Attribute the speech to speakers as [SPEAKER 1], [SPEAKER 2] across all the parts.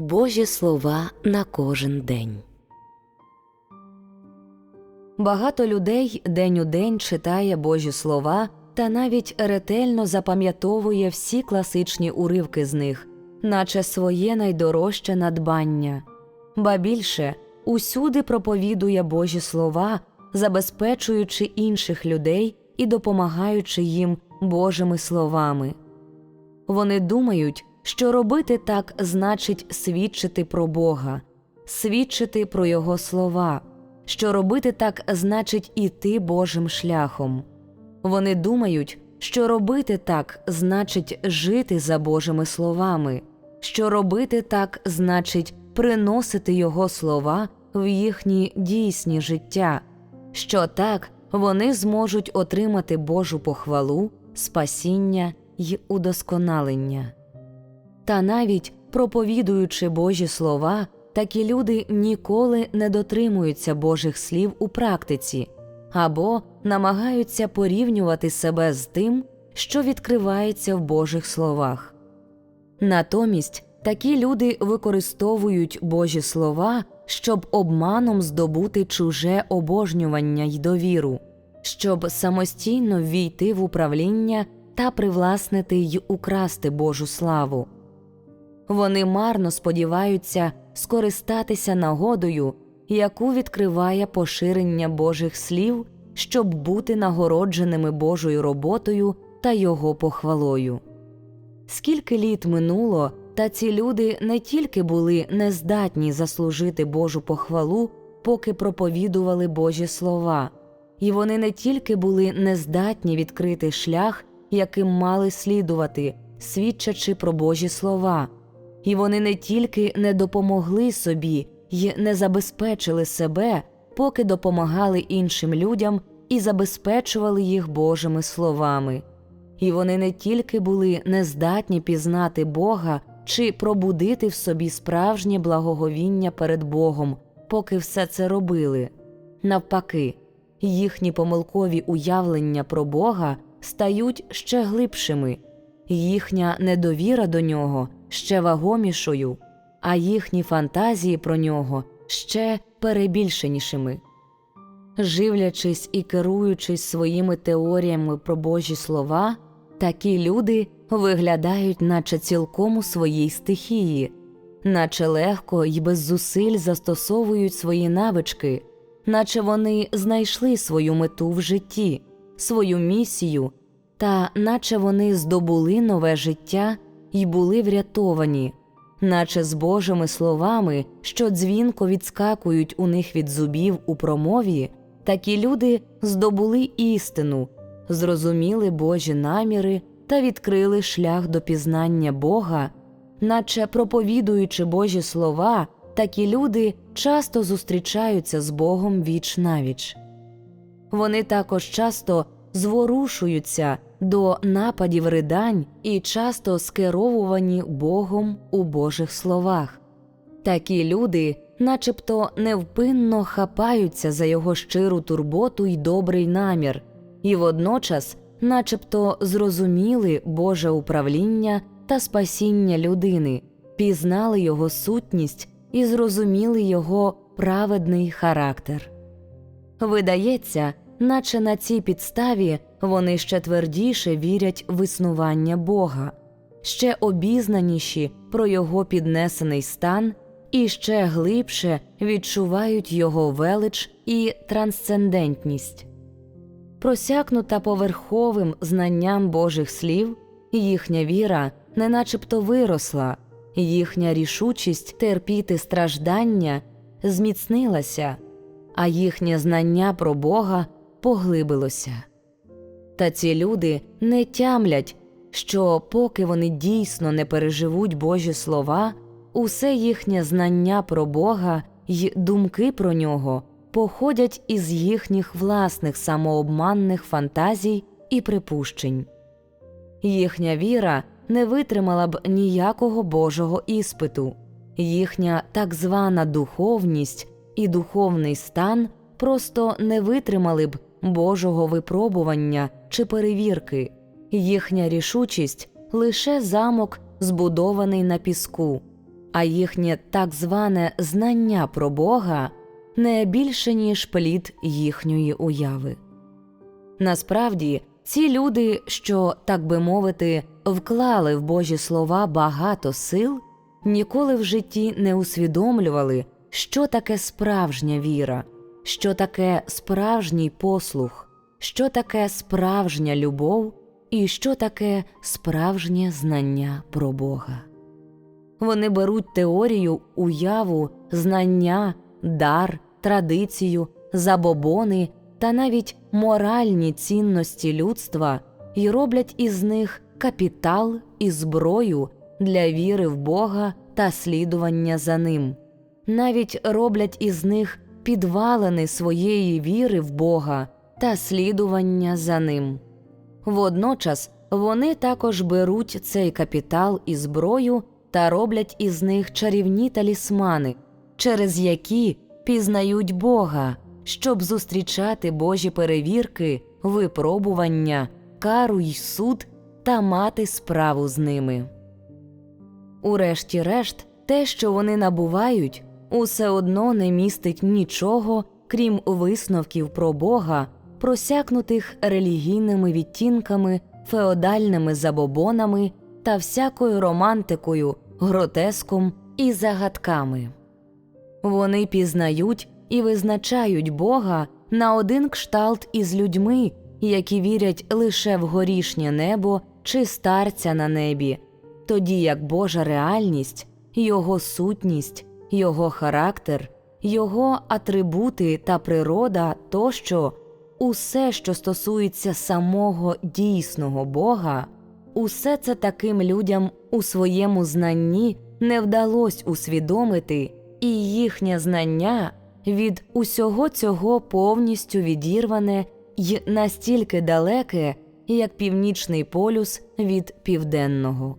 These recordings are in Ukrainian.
[SPEAKER 1] Божі слова на кожен день. Багато людей день у день читає Божі слова та навіть ретельно запам'ятовує всі класичні уривки з них, наче своє найдорожче надбання. Ба більше усюди проповідує Божі слова, забезпечуючи інших людей і допомагаючи їм Божими словами. Вони думають, що робити так значить свідчити про Бога, свідчити про Його слова, що робити так значить іти Божим шляхом. Вони думають, що робити так значить жити за Божими словами, що робити так значить приносити Його слова в їхні дійсні життя, що так вони зможуть отримати Божу похвалу, спасіння й удосконалення. Та навіть проповідуючи Божі слова, такі люди ніколи не дотримуються Божих слів у практиці або намагаються порівнювати себе з тим, що відкривається в Божих словах. Натомість такі люди використовують Божі слова, щоб обманом здобути чуже обожнювання й довіру, щоб самостійно ввійти в управління та привласнити й украсти Божу славу. Вони марно сподіваються скористатися нагодою, яку відкриває поширення Божих слів, щоб бути нагородженими Божою роботою та Його похвалою. Скільки літ минуло, та ці люди не тільки були нездатні заслужити Божу похвалу, поки проповідували Божі слова, і вони не тільки були нездатні відкрити шлях, яким мали слідувати, свідчачи про Божі слова, і вони не тільки не допомогли собі й не забезпечили себе, поки допомагали іншим людям і забезпечували їх Божими словами. І вони не тільки були нездатні пізнати Бога чи пробудити в собі справжнє благоговіння перед Богом, поки все це робили. Навпаки, їхні помилкові уявлення про Бога стають ще глибшими, їхня недовіра до нього ще вагомішою, а їхні фантазії про нього ще перебільшенішими. Живлячись і керуючись своїми теоріями про Божі слова, такі люди виглядають, наче цілком у своїй стихії, наче легко й без зусиль застосовують свої навички, наче вони знайшли свою мету в житті, свою місію, та наче вони здобули нове життя й були врятовані, наче з Божими словами, що дзвінко відскакують у них від зубів у промові, такі люди здобули істину, зрозуміли Божі наміри та відкрили шлях до пізнання Бога, наче проповідуючи Божі слова, такі люди часто зустрічаються з Богом віч навіч. Вони також часто зворушуються до нападів ридань і часто скеровувані Богом у Божих словах. Такі люди, начебто невпинно хапаються за його щиру турботу й добрий намір, і водночас, начебто, зрозуміли Боже управління та спасіння людини, пізнали його сутність і зрозуміли його праведний характер. Видається, наче на цій підставі вони ще твердіше вірять в існування Бога, ще обізнаніші про його піднесений стан і ще глибше відчувають його велич і трансцендентність. Просякнута поверховим знанням Божих слів, їхня віра не начебто виросла, їхня рішучість терпіти страждання зміцнилася, а їхнє знання про Бога поглибилося. Та ці люди не тямлять, що поки вони дійсно не переживуть Божі слова, усе їхнє знання про Бога й думки про нього походять із їхніх власних самообманних фантазій і припущень. Їхня віра не витримала б ніякого Божого іспиту, їхня так звана духовність і духовний стан просто не витримали б Божого випробування чи перевірки, їхня рішучість лише замок, збудований на піску, а їхнє так зване знання про Бога не більше, ніж плід їхньої уяви. Насправді, ці люди, що, так би мовити, вклали в Божі слова багато сил, ніколи в житті не усвідомлювали, що таке справжня віра, що таке справжній послух, що таке справжня любов і що таке справжнє знання про Бога. Вони беруть теорію, уяву, знання, дар, традицію, забобони та навіть моральні цінності людства і роблять із них капітал і зброю для віри в Бога та слідування за ним, навіть роблять із них підвалини своєї віри в Бога та слідування за ним. Водночас вони також беруть цей капітал і зброю та роблять із них чарівні талісмани, через які пізнають Бога, щоб зустрічати Божі перевірки, випробування, кару й суд та мати справу з ними. Урешті-решт, те, що вони набувають, усе одно не містить нічого, крім висновків про Бога, просякнутих релігійними відтінками, феодальними забобонами та всякою романтикою, гротеском і загадками. Вони пізнають і визначають Бога на один кшталт із людьми, які вірять лише в горішнє небо чи старця на небі, тоді як Божа реальність, Його сутність, Його характер, Його атрибути та природа тощо, усе, що стосується самого дійсного Бога, усе це таким людям у своєму знанні не вдалося усвідомити, і їхнє знання від усього цього повністю відірване й настільки далеке, як північний полюс від південного.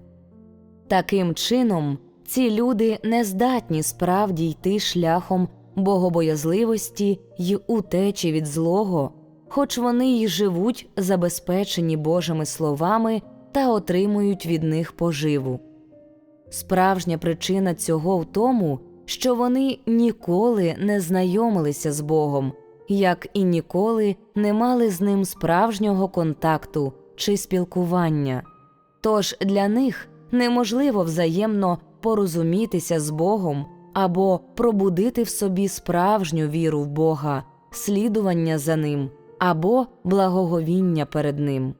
[SPEAKER 1] Таким чином, ці люди не здатні справді йти шляхом богобоязливості й утечі від злого, хоч вони й живуть забезпечені Божими словами та отримують від них поживу. Справжня причина цього в тому, що вони ніколи не знайомилися з Богом, як і ніколи не мали з ним справжнього контакту чи спілкування. Тож для них неможливо взаємно порозумітися з Богом або пробудити в собі справжню віру в Бога, слідування за ним або благоговіння перед Ним.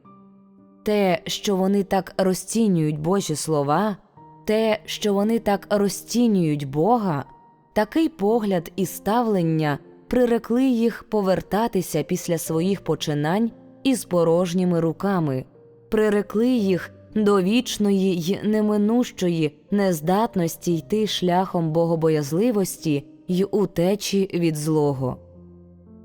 [SPEAKER 1] Те, що вони так розцінюють Божі слова, те, що вони так розцінюють Бога, такий погляд і ставлення прирекли їх повертатися після своїх починань із порожніми руками, прирекли їх до вічної й неминущої нездатності йти шляхом богобоязливості й утечі від злого.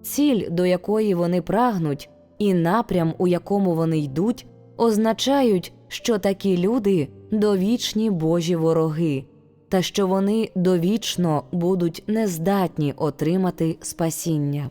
[SPEAKER 1] Ціль, до якої вони прагнуть, і напрям, у якому вони йдуть, означають, що такі люди довічні Божі вороги, та що вони довічно будуть нездатні отримати спасіння.